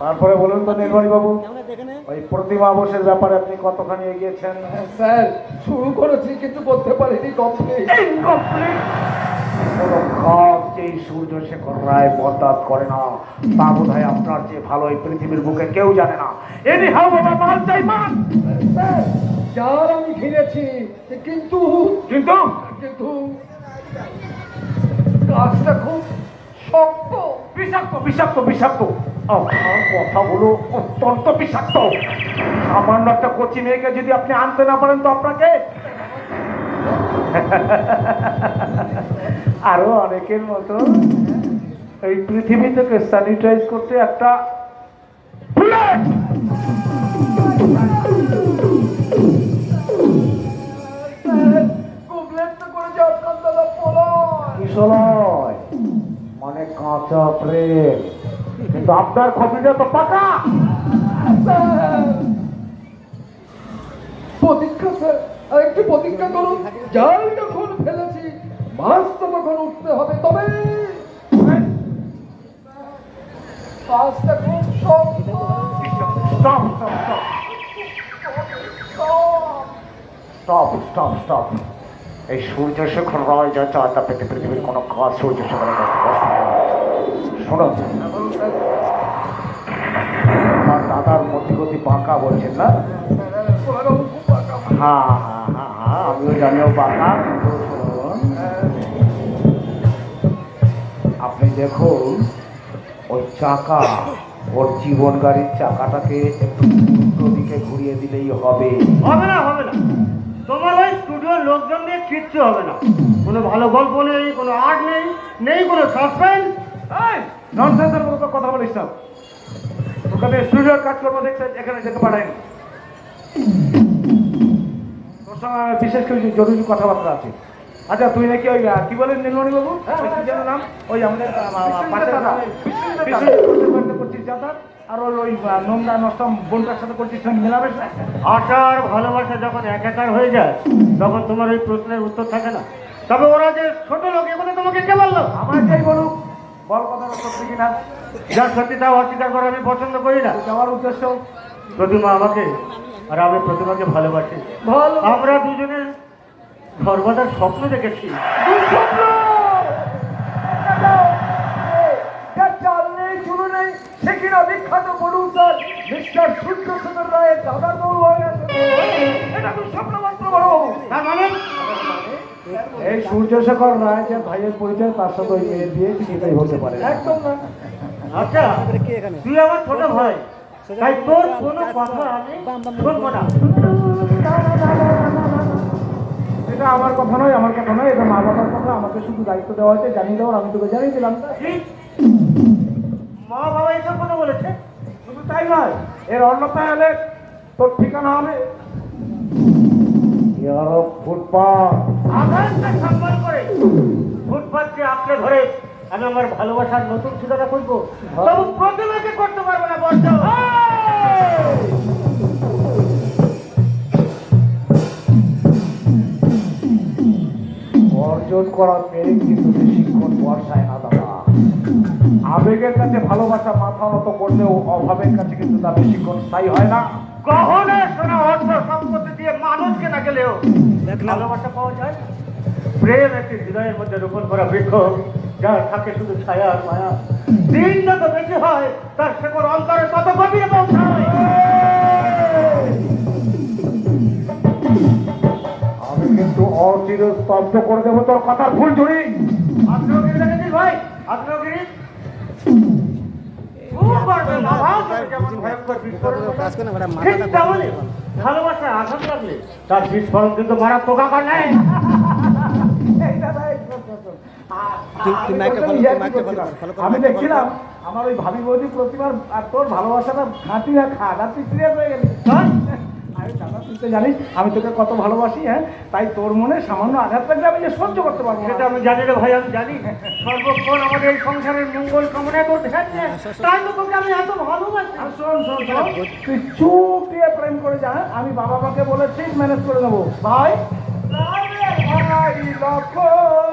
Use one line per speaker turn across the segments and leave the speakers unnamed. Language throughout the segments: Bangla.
তারপরে বলুন তো নির্মণি বাবু ওই প্রতিমা বোসের ব্যাপারে আপনি কতখানি এগিয়েছেন?
স্যার শুরু করেছি কিন্তু বলতে পারিনি কমপ্লিট
সূর্য শেখর রায় বরদাস্ত করে না তা বোধ হয় আপনার যে ভালো এই পৃথিবীর বুকে কেউ জানে না। এনি হাও বাবা মাল চাই মান
যার আমি ঘিরেছি কিন্তু
কিন্তু?
কিন্তু কাজটা খুব শক্ত।
বিষাক্ত বিষাক্ত বিষাক্ত। আপনার কথাগুলো অত্যন্ত বিষাক্ত। সামান্য একটা কচি মেয়েকে যদি আপনি আনতে না পারেন তো আপনাকে? আরও অনেকের মতো এই পৃথিবী থেকে স্যানিটাইজ করতে একটা
কমপ্লেন আপনার দাদা
কাঁচা প্রেম। কিন্তু আপনার তো পাকা।
প্রতীক্ষা স্যার। আর একটু প্রতীক্ষা করুন জাল যখন ফেলেছি মাছ তো তখন উঠতে হবে তবে কাজটা খুব শক্ত
stop stop stop. Stop stop stop. এই সূর্য শেখর রায় যা তা পেতে পৃথিবীর কোনো কাজ সূর্য শেখরের কাছে বসতে পারে না। আমার দাদার মতিগতি বাঁকা বলছেন না?
পাকা
হ্যাঁ হ্যাঁ হ্যাঁ হ্যাঁ আমিও জানিও শুনুন আপনি দেখুন, ওই চাকা, ওর জীবন গাড়ির চাকাটাকে একটু উল্টো দিকে ঘুরিয়ে দিলেই হবে।
হবে না হবে না। তোমার ওই স্টুডিওর লোকজন দিয়ে কিচ্ছু হবে না। কোনো ভালো গল্প নেই, কোনো আর্ট নেই নেই কোনো সাসপেন্স
ননসেন্সের মতো কথা বলিস না। তোকে স্টুডিওর কাজ করব দেখছে এখানে যেতে পারেন। তোর সঙ্গে বিশেষ কিছু জরুরি কথাবার্তা আছে। আচ্ছা তুই নাকি ওই কি বলেন নীলমণি বাবু কি যেন নাম? ওই আমাদের করছিস যাতায়াত আর ওই নোংরা নষ্ট বোনটার সাথে করছিস সঙ্গে মেলাবেশ না?
আশা আর ভালোবাসা যখন একাকার হয়ে যায় তখন তোমার ওই প্রশ্নের উত্তর থাকে না। তবে ওরা যে ছোট লোক এগুলো তোমাকে কে বলল?
আমার যাই বলুক। বল কথাটা সত্যি কিনা?
যার সত্যি তা অস্বীকার করা আমি পছন্দ করি না।
যাওয়ার উদ্দেশ্য?
প্রতিমা আমাকে আর আমি প্রতিমাকে ভালোবাসি।
ভালো
আমরা দুজনে ঘর বাঁধার স্বপ্ন দেখেছি।
বিখ্যাত প্রডিউসার মিস্টার সূর্যশেখর রায়ের দাদার বউ হয়ে গেছে। এটা তো স্বপ্ন মাত্র বড়
তার মানে?
এই সূর্যশেখর রায় যে ভাইয়ের পরিচয় তার সাথে ওই মেয়ের বিয়ে সেটাই হতে পারে।
একদম না।
আচ্ছা তুই আমার ছোট ভাই। তাই তোর কোনো কথা আমি শুনব না।
এটা আমার কথা নয় আমার কথা নয় এটা মা বাবার কথা আমাকে শুধু দায়িত্ব দেওয়া হয়েছে জানিয়ে দেওয়ার আমি তোকে জানিয়ে দিলাম?
মা বাবা এসব কথা বলেছে?
শুধু তাই নয় এর অন্যথায় হলে তোর ঠিকানা হবে। ফুটপাথ
আঘাতকে সম্মান করে ফুটপাথকে আঁকড়ে ধরে আমি আমার ভালোবাসার নতুন ঠিকানা খুঁজবো। তবু প্রতিমাকে করতে পারব না, বড্ড।
অর্জন করার মেয়ে কিন্তু বেশিক্ষণ বর্ষায় না, দাদা। আবেগের কাছে ভালোবাসা মাথা মতো করলেও অভাবের কাছে কিন্তু তা বেশিক্ষণ স্থায়ী হয় না।
গহনা সোনা অর্থ সম্পত্তি দিয়ে মানুষ কেনা গেলেও ভালোবাসা পাওয়া যায় প্রেম একটি হৃদয়ের মধ্যে রোপণ করা বৃক্ষ যার থাকে শুধু ছায়া আর মায়া। দিন যত বেশি হয় তার শেকড় অন্তরে তত গভীরে পৌঁছায়।
আমি কিন্তু অচির স্তব্ধ করে দেবো তোর কথার ভুল ঝুড়ি
আগ্রহগিরি দেখেছিস ভাই আগ্রহগিরি খুব গর্বে বাবা, তোকে যেমন ভয়ঙ্কর বিস্ফোরণ ঘটে। ঠিক তেমনই ভালোবাসায় আঘাত লাগলে তার বিস্ফোরণ কিন্তু মারাত্মক আকার নেয়
আমি দেখছিলাম আমার ওই ভাবি বৌদি প্রতিবার আর তোর ভালোবাসাটা খাঁটি আর খাট আর তুই সিরিয়াস হয়ে গেলি
হ্যাঁ?
দাদা তুই তো জানিস আমি তোকে কত ভালোবাসি হ্যাঁ? তাই তোর মনে সামান্য আঘাত লাগলে আমি যে সহ্য করতে পারব
সেটা আমি জানি রে ভাই আমি জানি। সর্বক্ষণ আমাদের এই সংসারের মঙ্গল কামনা করতে থাকছে তাই তো তোকে আমি এত ভালোবাসি।
আর শোন শোন শোন। তুই চুপ দিয়ে প্রেম করে যা? আমি বাবা মাকে বলে ঠিক ম্যানেজ করে দেবো ভাই? ভাই লক্ষ্মণ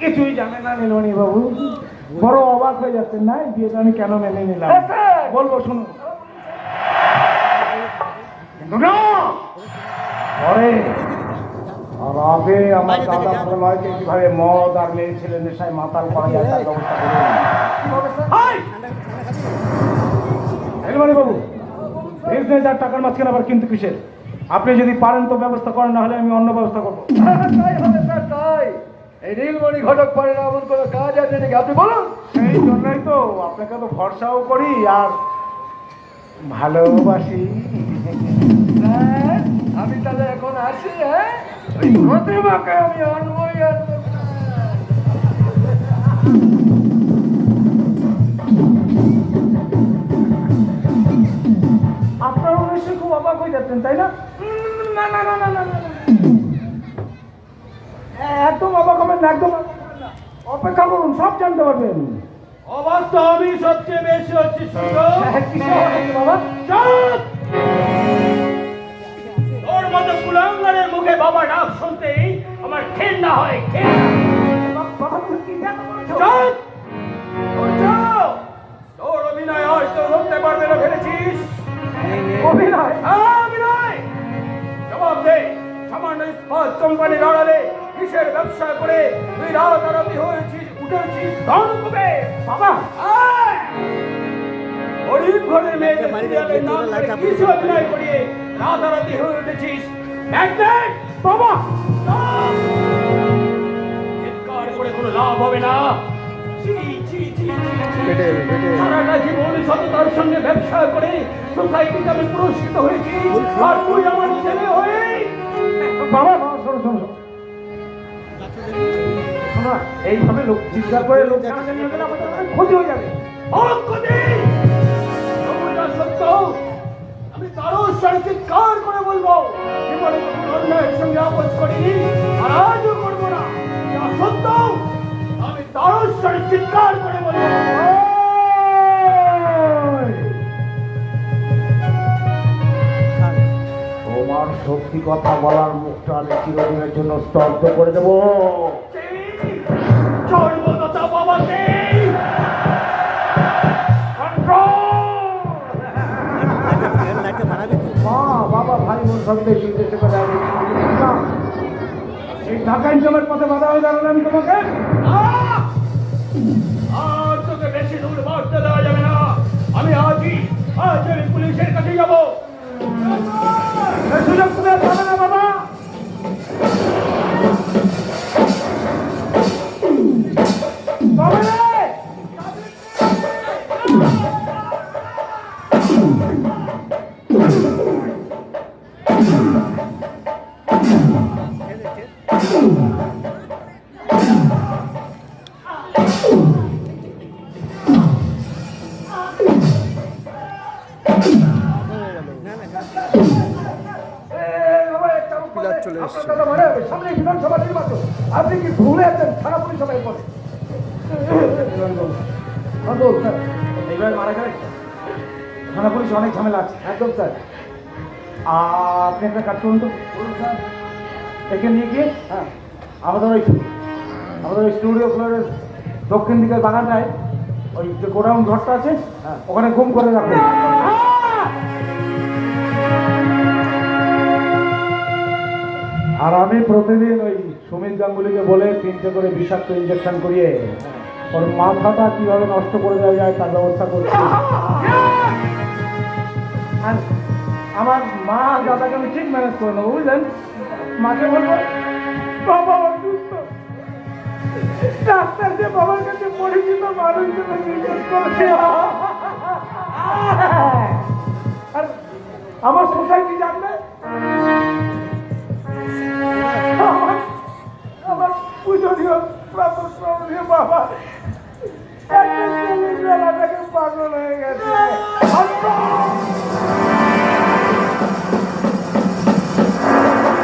কিছুই জানে না নীলমণি বাবু। বড় অবাক হয়ে যাচ্ছেন না এই বিয়েটা আমি কেন মেনে নিলাম? বলব শুনুন। কিন্তু না পরে আর আগে আমার দাদা প্রলয়কে কীভাবে মদ আর মেয়ে ছেলে নেশায় মাতাল করা যায় তার ব্যবস্থা করুন বাবু বিজনেস আর টাকার মাঝখানে আবার কিন্তু কিসের? আপনি যদি পারেন তো ব্যবস্থা করেন না হলে আমি অন্য ব্যবস্থা করব।
হ্যাঁ, তাই হবে স্যার তাই। এই নীলমণি ঘটক পারে না এমন কোনো কাজ আছে নাকি? আপনি বলুন।
সেই জন্যই তো আপনাকে তো ভরসাও করি আর ভালোবাসি।
স্যার, আমি তাহলে এখন আসি হ্যাঁ? ওই প্রতিমাকে আমি আনবই আনব
আপনারা নিশ্চয়ই খুব অবাক হয়ে যাচ্ছেন তাই না না না না না না না। একদম অবাক হবেন না একদম না। অপেক্ষা করুন সব জানতে পারবেন
অবাক তো আমি সবচেয়ে বেশি হচ্ছি
হ্যাঁ, বাবা!
তোর মতো কুলাঙ্গারের মুখে বাবা ডাক শুনতেই আমার ঘেন্না হয়? চুপ! ওই চুপ! তোর অভিনয় ধরতে পারবে না ভেবেছিস
অভিনয়
হ্যাঁ, অভিনয় জবাব দে সামান্য ইস্পাত কোম্পানির আড়ালে কিসের ব্যবসা করে তুই রাতারাতি হয়েছিস উঠেছিস ধন কবে
বাবা!
গরিব ঘরের মেয়েদের সিরিয়ালের নাম করে কিছু অভিনয় করিয়ে রাতারাতি হয়ে উঠেছিস? ম্যাগনেট
বাবা!
চিৎকার করে কোনো লাভ হবে না। সারাটা জীবন সততার সঙ্গে ব্যবসা করে সোসাইটিতে আমি পুরস্কৃত হয়েছি। আর তুই আমার ছেলে হয়ে
বাবা বাবা শোনো শোনো। শোনো। এইভাবে লোক চিৎকার করে লোক জানাজানি হবে না আমাদের ক্ষতি হয়ে যাবে।
অক্ষতি যা আমি তারও করে বলব? জীবনে কোনো অন্যায়ের সঙ্গে আপোষ করিনি আর আজও করব না। যা সত্য আমি তারও চিৎকার করে বলব।
তোমার সত্যি কথা বলার মুখটা আমি চিরদিনের জন্য স্তব্ধ করে দেবো। ভাই বোন সব দেশ উদ্দেশ্য করে এই ঢাকা ইনকামের পথে বাধা হয়ে দাঁড়ালে আমি তোমাকে
আর তোকে বেশি দূর বাড়তে দেওয়া যাবে না। আমি আজই আজ আমি পুলিশের কাছে যাব।
সুযোগ
চলে এসছে। সামনে বিধানসভা নির্বাচন। আপনি কি ভুলে আছেন? সবাই বলে।
এইবার মারা গেলে থানা পুলিশ অনেক ঝামেলা আছে।
একদম স্যার।
আ- আপনি একটা কাজ করুন তো। একে নিয়ে গিয়ে
হ্যাঁ
আমাদের ওই আমাদের ওই স্টুডিও ফ্লোরের দক্ষিণ দিকের বাগানটায় ওই যে গোডাউন ঘরটা আছে
হ্যাঁ।
ওখানে ঘুম করে রাখুন। আর আমি প্রতিদিন ওই সুমিত গাঙ্গুলিকে বলে তিনটে করে বিষাক্ত ইঞ্জেকশন করিয়ে ওর মাথাটা কীভাবে নষ্ট করে দেওয়া যায় তার ব্যবস্থা করছি। আর আমার মা দাদাকে আমি ঠিক ম্যানেজ করে নেব, বুঝলেন? মাকে বলব, বাবা অসুস্থ। ডাক্তার যে বাবার কাছে পরিচিত জিজ্ঞেস করেছে